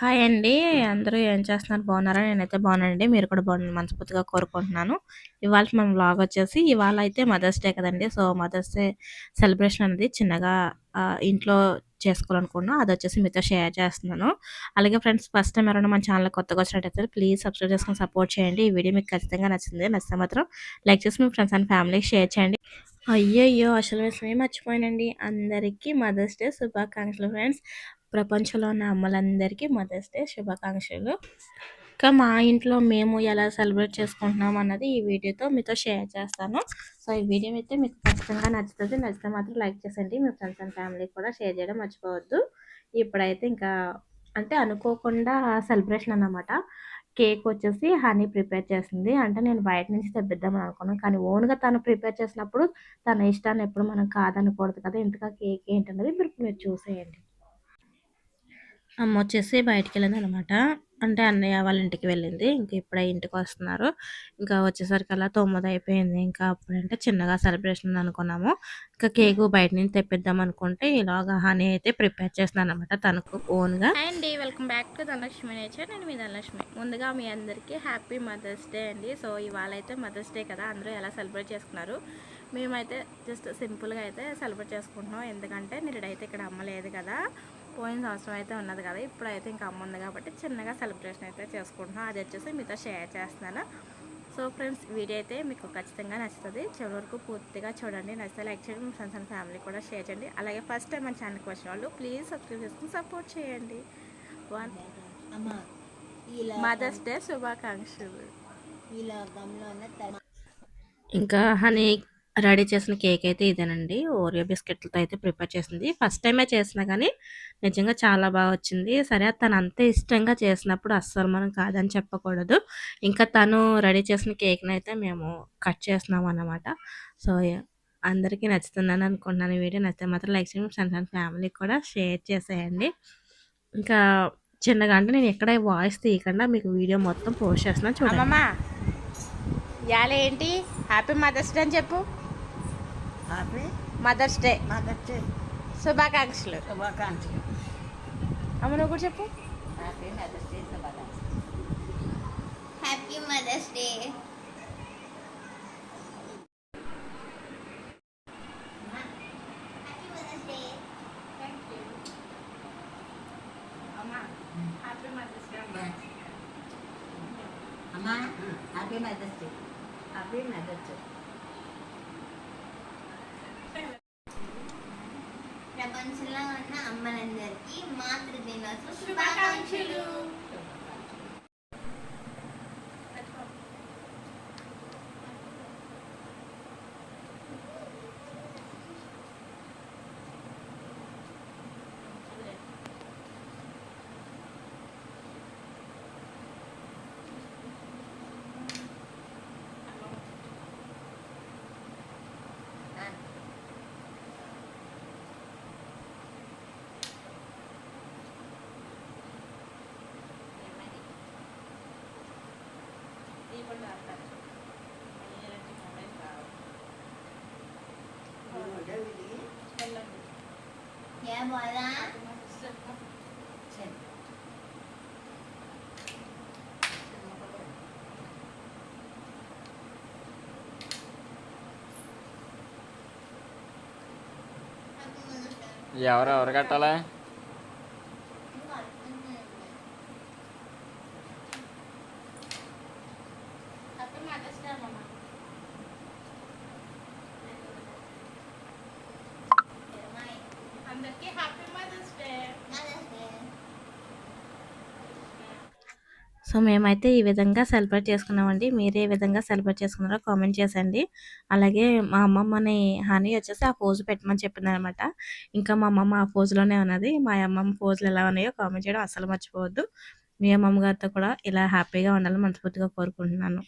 Hi అండి. అందరూ ఏం చేస్తున్నారు? బాగున్నారా? నేనైతే బాగున్నానండి. మీరు కూడా బాగున్నాను మనస్ఫూర్తిగా కోరుకుంటున్నాను. ఇవాళ మన బ్లాగ్ వచ్చేసి ఇవాళ అయితే మదర్స్ డే కదండి. సో మదర్స్ డే సెలబ్రేషన్ అనేది చిన్నగా ఇంట్లో చేసుకోవాలనుకున్నా అది వచ్చేసి మీతో షేర్ చేస్తున్నాను. అలాగే ఫ్రెండ్స్ ఫస్ట్ టైం ఎవరైనా మన ఛానల్ కొత్తగా వచ్చినట్టయితే ప్లీజ్ సబ్స్క్రైబ్ చేసుకొని సపోర్ట్ చేయండి. ఈ వీడియో మీకు ఖచ్చితంగా నచ్చింది. నచ్చితే మాత్రం లైక్ చేసి మీ ఫ్రెండ్స్ అండ్ ఫ్యామిలీకి షేర్ చేయండి. అయ్యయ్యో! అసలు విషయమే మర్చిపోయానండి. అందరికీ మదర్స్ డే శుభాకాంక్షలు ఫ్రెండ్స్ ప్రపంచంలో ఉన్న అమ్మలందరికీ మదర్స్ డే శుభాకాంక్షలు. ఇంకా మా ఇంట్లో మేము ఎలా సెలబ్రేట్ చేసుకుంటున్నాం అన్నది ఈ వీడియోతో మీతో షేర్ చేస్తాను. సో ఈ వీడియో అయితే మీకు ఖచ్చితంగా నచ్చుతుంది. నచ్చితే మాత్రం లైక్ చేసండి మీ ఫ్రెండ్స్ అండ్ ఫ్యామిలీకి కూడా షేర్ చేయడం మర్చిపోవద్దు. ఇప్పుడైతే ఇంకా అంటే అనుకోకుండా సెలబ్రేషన్ అన్నమాట. కేక్ వచ్చేసి హనీ ప్రిపేర్ చేసింది. అంటే నేను బయట నుంచి తెప్పిద్దామని అనుకున్నాను. కానీ ఓన్గా తను ప్రిపేర్ చేసినప్పుడు తన ఇష్టాన్ని ఎప్పుడు మనం కాదనకూడదు కదా. ఇంతగా కేక్ ఏంటన్నది మీరు మీరు చూసేయండి. అమ్మ వచ్చేసి బయటికి వెళ్ళింది అనమాట అంటే అన్నయ్య వాళ్ళ ఇంటికి వెళ్ళింది. ఇంకా ఇప్పుడే ఇంటికి వస్తున్నారు. ఇంకా వచ్చేసరికి అలా తొమ్మిది అయిపోయింది ఇంకా అప్పుడంటే చిన్నగా సెలబ్రేషన్ అనుకున్నాము. ఇంకా కేక్ బయట నుంచి తెప్పిద్దాం అనుకుంటే ఇలాగా హనీ అయితే ప్రిపేర్ చేస్తున్నాను అనమాట తనకు ఓన్గా. అండి welcome back to Dhanalakshmi nature. నేను మీ ధనలక్ష్మి. ముందుగా మీ అందరికీ హ్యాపీ మదర్స్ డే అండి. సో ఇవాళ అయితే మదర్స్ డే కదా అందరూ ఎలా సెలబ్రేట్ చేసుకున్నారు? మేమైతే జస్ట్ సింపుల్గా అయితే సెలబ్రేట్ చేసుకుంటున్నాం. ఎందుకంటే నేడైతే ఇక్కడ అమ్మలేదు కదా. పోయిన సంవత్సరం అయితే ఉన్నది కదా ఇప్పుడైతే ఇంకా అమ్మ ఉంది కాబట్టి చిన్నగా సెలబ్రేషన్ అయితే చేసుకుంటున్నాం. అది వచ్చేసి మీతో షేర్ చేస్తున్నాను. సో ఫ్రెండ్స్ వీడియో అయితే మీకు ఖచ్చితంగా నచ్చుతుంది. చివరి వరకు పూర్తిగా చూడండి. నచ్చితే లైక్ చేయండి. మీ ఫ్రెండ్స్ అండ్ ఫ్యామిలీ కూడా షేర్ చేయండి. అలాగే ఫస్ట్ టైం మన ఛానల్కి వచ్చిన వాళ్ళు ప్లీజ్ సబ్స్క్రైబ్ చేసుకుని సపోర్ట్ చేయండి. వన్ మదర్స్ డే శుభాకాంక్షలు. ఇంకా హనీ రెడీ చేసిన కేక్ అయితే ఇదేనండి. ఓరియో బిస్కెట్లతో అయితే ప్రిపేర్ చేసింది. ఫస్ట్ టైమే చేసినా కానీ నిజంగా చాలా బాగా వచ్చింది. సరే తను అంత ఇష్టంగా చేసినప్పుడు అస్సలు మనం కాదని చెప్పకూడదు. ఇంకా తను రెడీ చేసిన కేక్ని అయితే మేము కట్ చేస్తున్నాం అన్నమాట. సో అందరికీ నచ్చుతుందని అనుకుంటున్నాను. ఈ వీడియో నచ్చితే మాత్రం లైక్ చేయండి. ఫ్రెండ్స్ ఫ్యామిలీకి కూడా షేర్ చేసేయండి. ఇంకా చిన్నగా అంటే నేను ఎక్కడ వాయిస్ తీయకుండా మీకు వీడియో మొత్తం పోస్ట్ చేస్తున్నాను చూడమ్మా ఇవాళ ఏంటి హ్యాపీ మదర్స్ డే అని చెప్పు. Happy mother's day mother's day శుభాకాంక్షలు శుభాకాంక్షలు అమ్మ నువ్వు కూడా చెప్పు హ్యాపీ మదర్స్ డే శుభాకాంక్షలు హ్యాపీ మదర్స్ డే అమ్మా happy mother's day happy mother's day ప్రపంచంలో ఉన్న అమ్మలందరికీ మాతృ దినోత్సవ శుభాకాంక్షలు. ఏ బోలా ఎవరు ఎవరు కట్టాలా? అందరికీ హ్యాపీ మదర్స్ డే సో మేమైతే ఈ విధంగా సెలబ్రేట్ చేసుకున్నామండి. మీరే ఏ విధంగా సెలబ్రేట్ చేసుకున్నారో కామెంట్ చేసండి అలాగే మా అమ్మమ్మని హనీ వచ్చేసి ఆ పోజు పెట్టమని చెప్పింది అనమాట ఇంకా మా అమ్మమ్మ ఆ పోజులోనే ఉన్నది. మా అమ్మమ్మ పోజులు ఎలా ఉన్నాయో కామెంట్ చేయడం అసలు మర్చిపోవద్దు. మీ అమ్మమ్మ గారితో కూడా ఇలా హ్యాపీగా ఉండాలని మనస్ఫూర్తిగా కోరుకుంటున్నాను.